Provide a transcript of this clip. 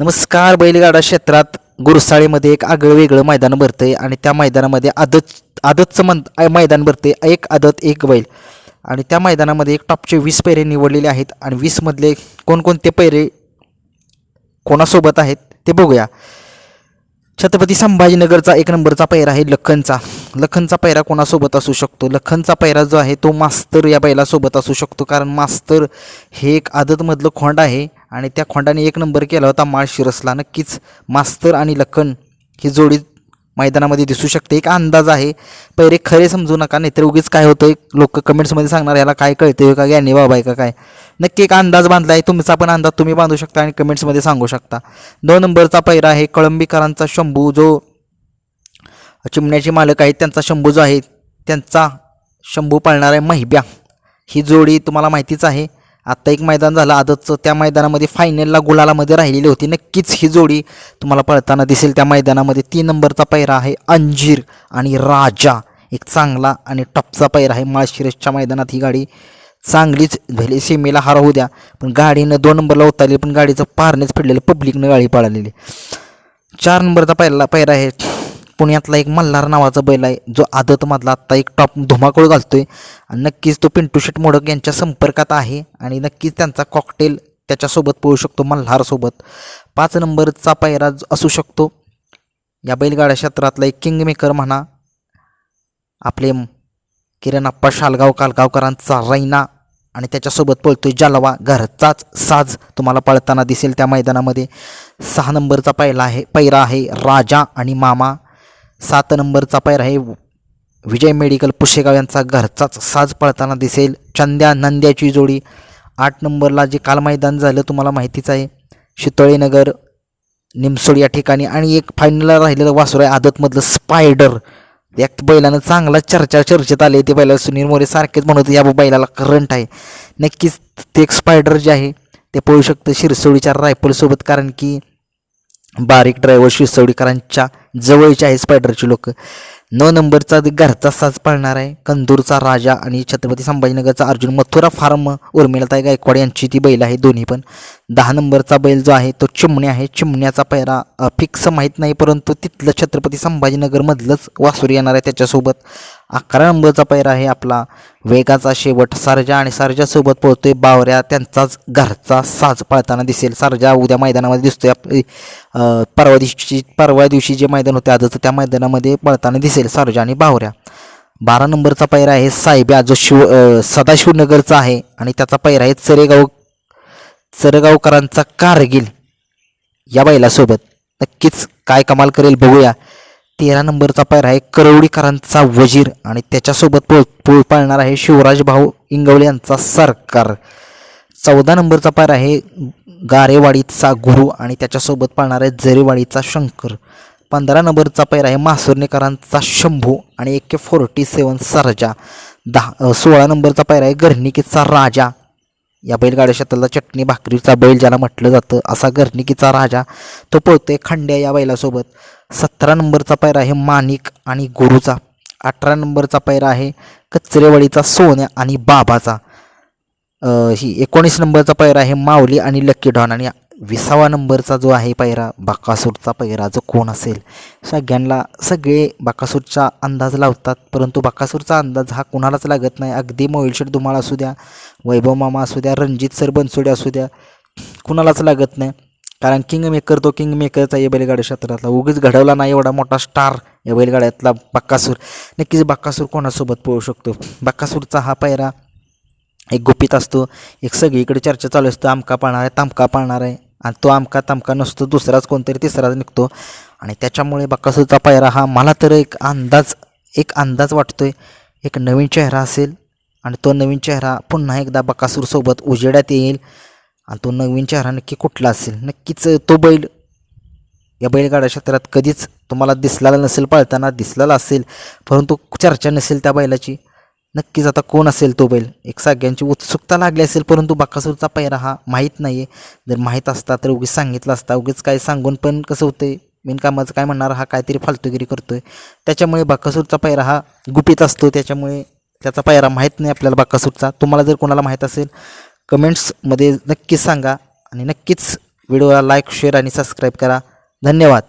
नमस्कार बैलगाडा क्षेत्रात गुरसाळेमध्ये एक आगळं वेगळं मैदान भरतंय आणि त्या मैदानामध्ये आदत आदतचं मन मैदान भरते एक आदत एक बैल. आणि त्या मैदानामध्ये एक टॉपचे वीस पैरे निवडलेले आहेत आणि वीसमधले कोणकोणते पैरे कोणासोबत आहेत ते बघूया. छत्रपती संभाजीनगरचा एक नंबरचा पैरा आहे लखनचा. लखनचा पैरा कोणासोबत असू शकतो? लखनचा पैरा जो आहे तो मास्तर या बैलासोबत असू शकतो कारण मास्तर हे एक आदतमधलं खोंड आहे. आणि त्या खोंडाने एक नंबर केला होता माळ शिरसला. नक्कीच मास्तर आणि लखन ही जोडी मैदानामध्ये दिसू शकते. एक अंदाज आहे. पैरे खरे समजू नका नाहीतर उगीच काय होतं लोक कमेंट्समध्ये सांगणार याला काय कळतं का? ज्ञानी बाबा आहे का काय? नक्की एक अंदाज बांधला आहे. तुमचा पण अंदाज तुम्ही बांधू शकता आणि कमेंट्समध्ये सांगू शकता. दोन नंबरचा पैरा आहे कळंबीकरांचा शंभू. जो चिमण्याचे मालक आहेत त्यांचा शंभू जो आहे त्यांचा शंभू पाळणार आहे महिब्या. ही जोडी तुम्हाला माहितीच आहे. आत्ता एक मैदान झालं आदतचं त्या मैदानामध्ये फायनलला गुलालामध्ये राहिलेली होती. नक्कीच ही जोडी तुम्हाला पळताना दिसेल. त्या मैदानामध्ये तीन नंबरचा पैरा आहे अंजीर आणि राजा. एक चांगला आणि टपचा पैरा आहे माळशिरसच्या मैदानात. ही गाडी चांगलीच भले सीमेला होऊ द्या पण गाडीनं दोन नंबरला उतरली पण गाडीचं पारनेच फिडलेलं पब्लिकनं गाडी पळालेली. चार नंबरचा पहिला पैरा आहे. पुण्यातला एक मल्हार नावाचा बैल आहे जो आदतमधला आत्ता एक टॉप धुमाकूळ घालतोय. आणि नक्कीच तो पिंटू शेट मोडक यांच्या संपर्कात आहे आणि नक्कीच त्यांचा कॉकटेल त्याच्यासोबत पळू शकतो मल्हारसोबत पाच नंबरचा पायरा असू शकतो. या बैलगाड्या क्षेत्रातला एक किंगमेकर म्हणा आपले किरण आप्पा शालगाव कालगावकरांचा रैना आणि त्याच्यासोबत पळतोय जालवा. घरचाच साज तुम्हाला पळताना दिसेल त्या मैदानामध्ये. सहा नंबरचा पहिला आहे पैरा आहे राजा आणि मामा. सात नंबरचा पैर आहे. विजय मेडिकल पुशेगाव यांचा घरचाच साज पळताना दिसेल. चंद्या नंद्याची जोडी. आठ नंबरला जे काल मैदान झालं तुम्हाला माहितीच आहे. शितळेनगर निमसोड या ठिकाणी. आणि एक फायनलला राहिलेलं वासुर आहे आदतमधलं स्पायडर या बैलानं चांगला चर्चा चर्चेत आले. ते बैला सुनील मोरे सारखेच म्हणत या बैलाला करंट आहे. नक्कीच ते एक स्पायडर जे आहे ते पळू शकतं शिरसोडीच्या रायफलसोबत कारण की बारीक ड्रायव्हर शिरसवडीकरांच्या जवळचे आहे स्पायडरचे लोक. नऊ नंबरचा घरचा साज पाळणार आहे. कंदूरचा राजा आणि छत्रपती संभाजीनगरचा अर्जुन मथुरा फार्म उर्मिलाताई गायकवाड यांची ती बैल आहे दोन्ही पण. दहा नंबरचा बैल जो आहे तो चिमणी आहे. चिमण्याचा पैरा फिक्स माहीत नाही परंतु तिथलं छत्रपती संभाजीनगरमधलंच वासुरी येणार आहे त्याच्यासोबत. अकरा नंबरचा पैरा आहे आपला. वेगाचा शेवट सारजा आणि सारजासोबत पळतोय बावऱ्या. त्यांचाच घरचा साज पळताना दिसेल. सारजा उद्या मैदानामध्ये दिसतोय आपली परवा दिवशी परवा दिवशी जे मैदान होते आजचं त्या मैदानामध्ये पळताना दिसेल सारजा आणि बावऱ्या. बारा नंबरचा पैरा आहे. साहेब्या जो शिव सदाशिवनगरचा आहे आणि त्याचा पैरा आहे चरेगाव चरगावकरांचा कारगिल या बैलासोबत नक्कीच काय कमाल करेल बघूया. तेरा नंबरचा पैर आहे करवडीकरांचा वजीर आणि त्याच्यासोबत पोळ पोळ पाळणार आहे शिवराज भाऊ इंगवले यांचा सरकार. चौदा नंबरचा पैर आहे गारेवाडीचा गुरु आणि त्याच्यासोबत पाळणार आहे जरेवाडीचा शंकर. पंधरा नंबरचा पैर आहे मासुर्णेकरांचा शंभू आणि एक के फोर्टी सेवन सरजा. दहा सोळा नंबरचा पैर आहे गर्णिकेचा राजा. या बैलगाड्या क्षेत्राला चटणी भाकरीचा बैल ज्याला म्हटलं जातं असा गर्निकीचा राजा तो पळतोय खंड्या या बैलासोबत. सतरा नंबरचा पैरा आहे माणिक आणि गुरुचा. अठरा नंबरचा पैरा आहे कचरेवाडीचा सोन्या आणि बाबाचा. ही एकोणीस नंबरचा पैरा आहे माऊली आणि लक्की डॉन. आणि विसावा नंबरचा जो आहे पैरा बाकासूरचा पैरा जो कोण असेल सगळ्यांना सगळे बाकासूरचा अंदाज लावतात. परंतु बाकासूरचा अंदाज हा कुणालाच लागत नाही. अगदी मोहिलशेठ धुमाळ असू द्या वैभव मामा असू द्या रणजित सर बनसोडे असू द्या कुणालाच लागत नाही. कारण किंग मेकर तो किंग मेकरचा या बैलगाड्या क्षेत्रातला. उगीच घडवला नाही एवढा मोठा स्टार या बैलगाड्यातला बक्कासूर नक्कीच बाक्कासूर कोणासोबत पळू शकतो? बक्कासूरचा हा पैरा एक गुपित असतो. एक सगळीकडे चर्चा चालू असतो. आमका पाळणार आहे तामका पाळणार. आहे आणि तो आमका तमका नसतो दुसराच कोणतरी तिसराच निघतो. आणि त्याच्यामुळे बक्कासूरचा पायरा हा मला तर एक अंदाज एक अंदाज वाटतो आहे एक नवीन चेहरा असेल आणि तो नवीन चेहरा पुन्हा एकदा बकासूरसोबत उजेडात येईल आणि तो नवीन चेहरा नक्की कुठला असेल? नक्कीच तो बैल या बैलगाड्या क्षेत्रात कधीच तुम्हाला दिसलेला नसेल पळताना दिसलेला असेल परंतु चर्चा नसेल त्या बैलाची. नक्कीच आता कोण असेल तो बैल? एक सगळ्यांची उत्सुकता लागली असेल परंतु बाकासूरचा पैरा हा माहीत नाही आहे जर माहीत असता तर उगीच सांगितलं असता उगीच काय सांगून पण कसं होतं बिनकामाचं काय म्हणणार? हा काहीतरी फालतुगिरी आहे त्याच्यामुळे बाकासूरचा पैरा हा गुपित असतो. त्याच्यामुळे त्याचा पैरा माहीत नाही आपल्याला बाकासूरचा. तुम्हाला जर कोणाला माहीत असेल कमेंट्समध्ये नक्कीच सांगा. आणि नक्कीच व्हिडिओला लाईक शेअर आणि सबस्क्राईब करा. धन्यवाद.